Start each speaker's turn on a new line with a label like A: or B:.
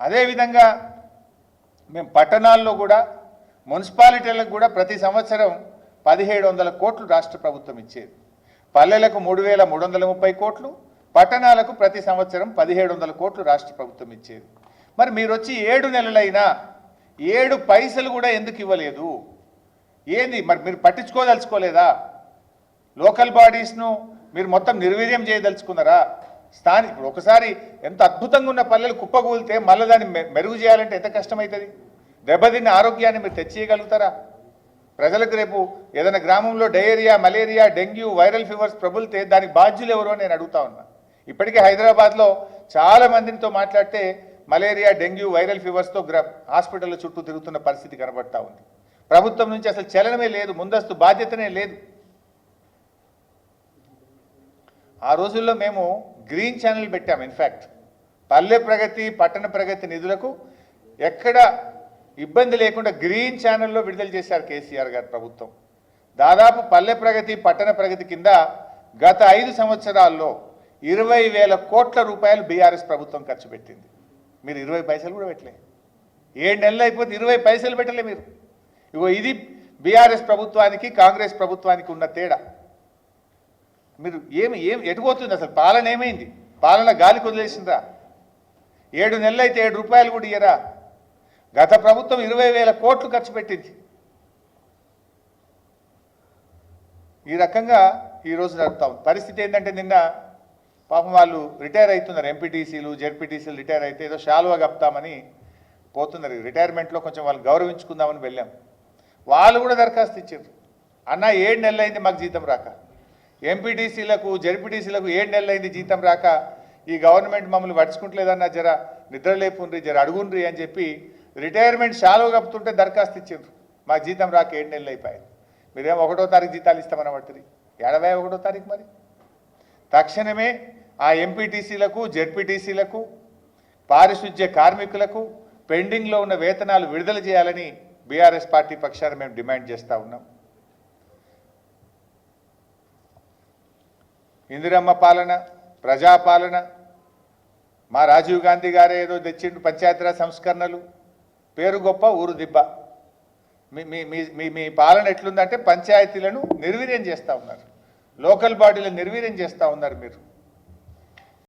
A: అదేవిధంగా మేము పట్టణాల్లో కూడా మున్సిపాలిటీలకు కూడా ప్రతి సంవత్సరం పదిహేడు వందల కోట్లు రాష్ట్ర ప్రభుత్వం ఇచ్చేది. పల్లెలకు మూడు వేల మూడు వందల ముప్పై కోట్లు పట్టణాలకు ప్రతి సంవత్సరం పదిహేడు వందల కోట్లు రాష్ట్ర ప్రభుత్వం ఇచ్చేది. మరి మీరు వచ్చి ఏడు నెలలైనా ఏడు పైసలు కూడా ఎందుకు ఇవ్వలేదు? ఏంది? మరి మీరు పట్టించుకోదలుచుకోలేదా? లోకల్ బాడీస్ను మీరు మొత్తం నిర్వీర్యం చేయదలుచుకున్నారా? స్థానిక ఇప్పుడు ఒకసారి ఎంత అద్భుతంగా ఉన్న పల్లెలు కుప్పకూలితే మళ్ళీ దాన్ని మె- మెరుగు చేయాలంటే ఎంత కష్టమవుతుంది దెబ్బతిన్న ఆరోగ్యాన్ని మీరు తెచ్చేయగలుగుతారా? ప్రజలకు రేపు ఏదైనా గ్రామంలో diarrhoea malaria dengue viral fevers ప్రబులితే దానికి బాధ్యులు ఎవరో నేను అడుగుతా ఉన్నా. ఇప్పటికే హైదరాబాద్లో చాలా మందితో మాట్లాడితే మలేరియా డెంగ్యూ వైరల్ ఫీవర్స్తో గ్ర హాస్పిటల్ చుట్టూ తిరుగుతున్న పరిస్థితి కనబడతా ఉంది. ప్రభుత్వం నుంచి అసలు చలనమే లేదు ముందస్తు బాధ్యతనే లేదు. ఆ రోజుల్లో మేము గ్రీన్ ఛానల్ పెట్టాం ఇన్ఫ్యాక్ట్ పల్లె ప్రగతి పట్టణ ప్రగతి నిధులకు ఎక్కడ ఇబ్బంది లేకుండా గ్రీన్ ఛానల్లో విడుదల చేశారు కేసీఆర్ గారి ప్రభుత్వం. దాదాపు పల్లె ప్రగతి పట్టణ ప్రగతి కింద గత ఐదు సంవత్సరాల్లో ఇరవై వేల కోట్ల రూపాయలు బీఆర్ఎస్ ప్రభుత్వం ఖర్చు పెట్టింది. మీరు ఇరవై పైసలు కూడా పెట్టలే. ఏడు నెలలు అయిపోతే ఇరవై పైసలు పెట్టలే మీరు. ఇగో ఇది బీఆర్ఎస్ ప్రభుత్వానికి కాంగ్రెస్ ప్రభుత్వానికి ఉన్న తేడా. మీరు ఏమి ఏం ఎటుపోతుంది అసలు? పాలన ఏమైంది? పాలన గాలికి వదిలేసిందా ఏడు నెలలు అయితే ఏడు రూపాయలు కూడా ఇయ్యరా? గత ప్రభుత్వం ఇరవై వేల కోట్లు ఖర్చు పెట్టింది. ఈ రకంగా ఈరోజు నడుపుతా పరిస్థితి ఏంటంటే నిన్న పాపం వాళ్ళు రిటైర్ అవుతున్నారు. ఎంపీటీసీలు జెడ్పీటీసీలు రిటైర్ అయితే ఏదో శాలువా కప్తామని పోతున్నారు. రిటైర్మెంట్లో కొంచెం వాళ్ళు గౌరవించుకుందామని వెళ్ళాం. వాళ్ళు కూడా దరఖాస్తు ఇచ్చారు. అన్న ఏడు నెలలు అయింది మాకు జీతం రాక. ఎంపీటీసీలకు జెడ్పీటీసీలకు ఏడు నెలలైంది జీతం రాక. ఈ గవర్నమెంట్ మమ్మల్ని పట్టించుకుంటలేదన్న జర నిద్రలేపుండ్రి జర అడుగుండ్రి అని చెప్పి రిటైర్మెంట్ షాలో కప్పుతుంటే దరఖాస్తు ఇచ్చిండ్రు. మా జీతం రాక ఏడు నెలలు అయిపోయాయి మీరేం ఒకటో తారీఖు జీతాలు ఇస్తామని పడుతుంది ఎనభై ఒకటో తారీఖు మరి? తక్షణమే ఆ ఎంపీటీసీలకు జెడ్పీటీసీలకు పారిశుధ్య కార్మికులకు పెండింగ్లో ఉన్న వేతనాలు విడుదల చేయాలని బీఆర్ఎస్ పార్టీ పక్షాన మేము డిమాండ్ చేస్తూ ఉన్నాం. ఇందిరమ్మ పాలన ప్రజాపాలన మా రాజీవ్ గాంధీ గారే ఏదో తెచ్చిండు పంచాయతీరాజ్ సంస్కరణలు. పేరు గొప్ప ఊరు దిబ్బ. మీ మీ మీ- మీ మీ పాలన ఎట్లుందంటే పంచాయతీలను నిర్వీర్యం చేస్తూ ఉన్నారు. లోకల్ బాడీలను నిర్వీర్యం చేస్తూ ఉన్నారు మీరు.